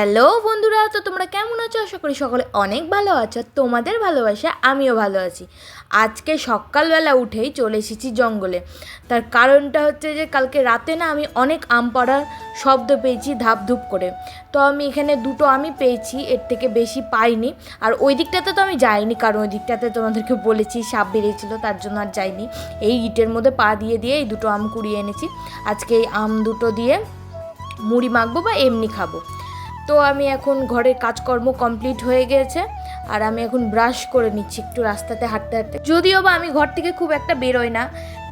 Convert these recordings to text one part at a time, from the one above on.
Hello বন্ধুরা, তো তোমরা কেমন আছো? আশা করি সকলে অনেক ভালো আছো তোমাদের ভালোবাসা আমিও ভালো আছি। আজকে সকালবেলা উঠেই চলে এসেছি জঙ্গলে। তার কারণটা হচ্ছে যে কালকে রাতে না আমি অনেক আম পড়ার শব্দ পেয়েছি ধাপ ধুপ করে। তো আমি এখানে দুটো আমি পেয়েছি, এর থেকে বেশি পাইনি। আর ওই দিকটাতে তো আমি যাইনি, কারণ ওই দিকটাতে তোমাদেরকে বলেছি, সাপ বেরিয়েছিল, তার জন্য আর যাইনি। এই ইটের মধ্যে পা দিয়ে দিয়ে এই দুটো আম কুড়িয়ে এনেছি। আজকে এই আম দুটো দিয়ে মুড়ি মাখবো বা এমনি খাব। তো আমি এখন ঘরের কাজকর্ম কমপ্লিট হয়ে গেছে আর আমি এখন ব্রাশ করে নিচ্ছি একটু রাস্তাতে হাঁটতে হাঁটতে। যদিও বা আমি ঘর থেকে খুব একটা বেরোই না,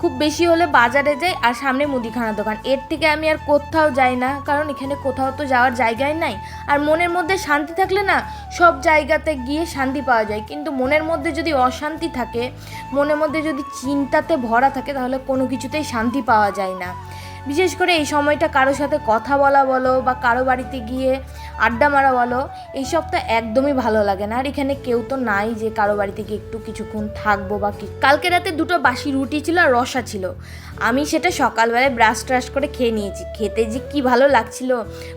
খুব বেশি হলে বাজারে যাই আর সামনে মুদিখানা দোকান। এর থেকে আমি আর কোথাও যাই না, কারণ এখানে কোথাও তো যাওয়ার জায়গায় নাই। আর মনের মধ্যে শান্তি থাকলে না, সব জায়গাতে গিয়ে শান্তি পাওয়া যায়। কিন্তু মনের মধ্যে যদি অশান্তি থাকে, মনের মধ্যে যদি চিন্তাতে ভরা থাকে, তাহলে কোনো কিছুতেই শান্তি পাওয়া যায় না। বিশেষ করে এই সময়টা কারোর সাথে কথা বলা বলো বা কারও বাড়িতে গিয়ে আড্ডা মারা বলো এইসব তো একদমই ভালো লাগে না। আর এখানে কেউ তো নাই যে কারও বাড়িতে গিয়ে একটু কিছুক্ষণ থাকব বা কি। কালকে রাতে দুটো বাসি রুটি ছিল আর রসা ছিল। আমি সেটা সকালবেলায় ব্রাশ ট্রাশ করে খেয়ে নিয়েছি। খেতে যে কি ভালো লাগছিল,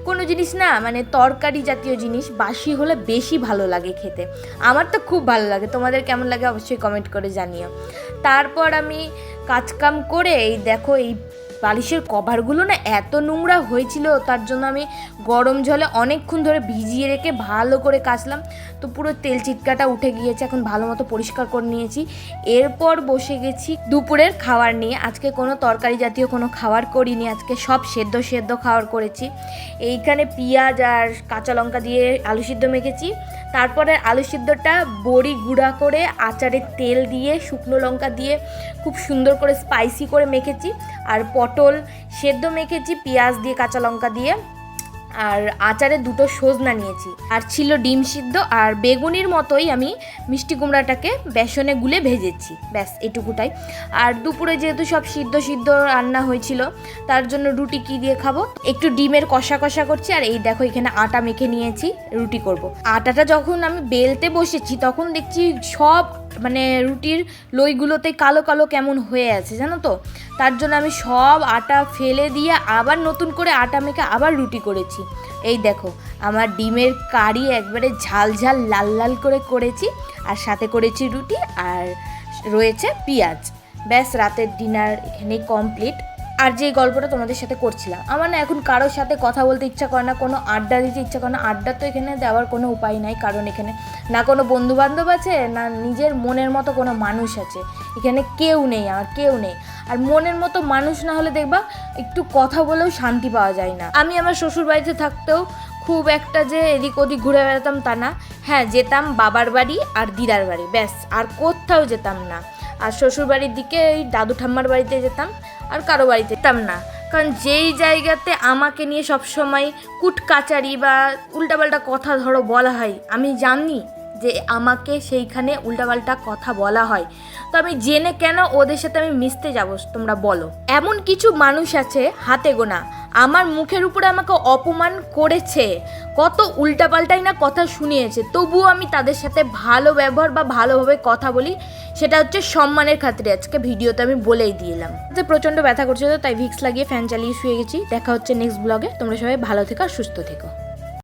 কোনো জিনিস না মানে তরকারি জাতীয় জিনিস, বাসি হলে বেশি ভালো লাগে খেতে। আমার তো খুব ভালো লাগে, তোমাদের কেমন লাগে অবশ্যই কমেন্ট করে জানিও। তারপর আমি কাজকাম করে এই দেখো এই বালিশের কভারগুলো না এত নোংরা হয়েছিল, তার জন্য আমি গরম জলে অনেকক্ষণ ধরে ভিজিয়ে রেখে ভালো করে কাচলাম। তো পুরো তেল চিটকাটা উঠে গিয়েছে, এখন ভালো মতো পরিষ্কার করে নিয়েছি। এরপর বসে গেছি দুপুরের খাবার নিয়ে। আজকে কোনো তরকারি জাতীয় কোনো খাবার করিনি, আজকে সব সেদ্ধ সেদ্ধ খাবার করেছি। এইখানে পেঁয়াজ আর কাঁচা লঙ্কা দিয়ে আলু সিদ্ধ মেখেছি। তারপরে আলু সিদ্ধটা বড়ি গুঁড়া করে আচারের তেল দিয়ে, শুকনো লঙ্কা দিয়ে খুব সুন্দর করে স্পাইসি করে মেখেছি। আর পটল, সেদ্ধ মেখেছি পেঁয়াজ দিয়ে কাঁচা লঙ্কা দিয়ে, আর আচারে দুটো সজনা নিয়েছি। আর ছিল ডিম সিদ্ধ, আর বেগুনির মতোই আমি মিষ্টি কুমড়াটাকে বেসনে গুলে ভেজেছি। ব্যাস, এটুকুটাই। আর দুপুরে যেহেতু সব সিদ্ধ সিদ্ধ রান্না হয়েছিল, তার জন্য রুটি কি দিয়ে খাব? একটু ডিমের কষা কষা করছি, আর এই দেখো এখানে আটা মেখে নিয়েছি, রুটি করব। আটাটা যখন আমি বেলতে বসেছি, তখন দেখছি সব মানে রুটির লইগুলোতে কালো কালো কেমন হয়ে আছে, জানো তো? তার জন্য আমি সব আটা ফেলে দিয়ে আবার নতুন করে আটা মেখে আবার রুটি করেছি। এই দেখো, আমার ডিমের কারি একবারে ঝাল ঝাল লাল লাল করে করেছি, আর সাথে করেছি রুটি আর রয়েছে পেঁয়াজ। ব্যাস, রাতের ডিনার এখানে কমপ্লিট আর যে গল্পটা তোমাদের সাথে করছিলাম। আমার না এখন কারোর সাথে কথা বলতে ইচ্ছা করে না, কোনো আড্ডা দিতে ইচ্ছা করে না। আড্ডা তো এখানে দেওয়ার কোনো উপায় নাই, কারণ এখানে না কোনো বন্ধু বান্ধব আছে, না নিজের মনের মতো কোনো মানুষ আছে। এখানে কেউ নেই, আর কেউ নেই। আর মনের মতো মানুষ না হলে দেখবা একটু কথা বলেও শান্তি পাওয়া যায় না। আমি আমার শ্বশুর বাড়িতে থাকতেও খুব একটা যে এদিক ওদিক ঘুরে বেড়াতাম তা না। হ্যাঁ যেতাম বাবার বাড়ি আর দিদার বাড়ি, ব্যাস। আর কোথাও যেতাম না। আর শ্বশুর বাড়ির দিকে এই দাদু ঠাম্মার বাড়িতে যেতাম। আর কারও বাড়িতে যেতাম না। কারণ যেই জায়গাতে আমাকে নিয়ে সবসময় কুটকাচারি বা উল্টাপাল্টা কথা ধরো বলা হয়, আমি জানি যে আমাকে সেইখানে উল্টাপাল্টা কথা বলা হয়। তো আমি জেনে কেন ওদের সাথে আমি মিশতে যাব তোমরা বলো। এমন কিছু মানুষ আছে হাতে গোনা। আমার মুখের উপরে আমাকে অপমান করেছে। কত উল্টাপাল্টাই না কথা শুনিয়েছে। তবুও আমি তাদের সাথে ভালো ব্যবহার বা ভালোভাবে কথা বলি, সেটা হচ্ছে সম্মানের খাতিরে। আজকে ভিডিওতে আমি বলেই দিলাম। যে প্রচণ্ড ব্যথা করছিল, তাই ভিক্স লাগিয়ে ফ্যান চালিয়ে শুয়ে গেছি। দেখা হচ্ছে নেক্সট ব্লগে তোমরা সবাই ভালো থেকো সুস্থ থেকো।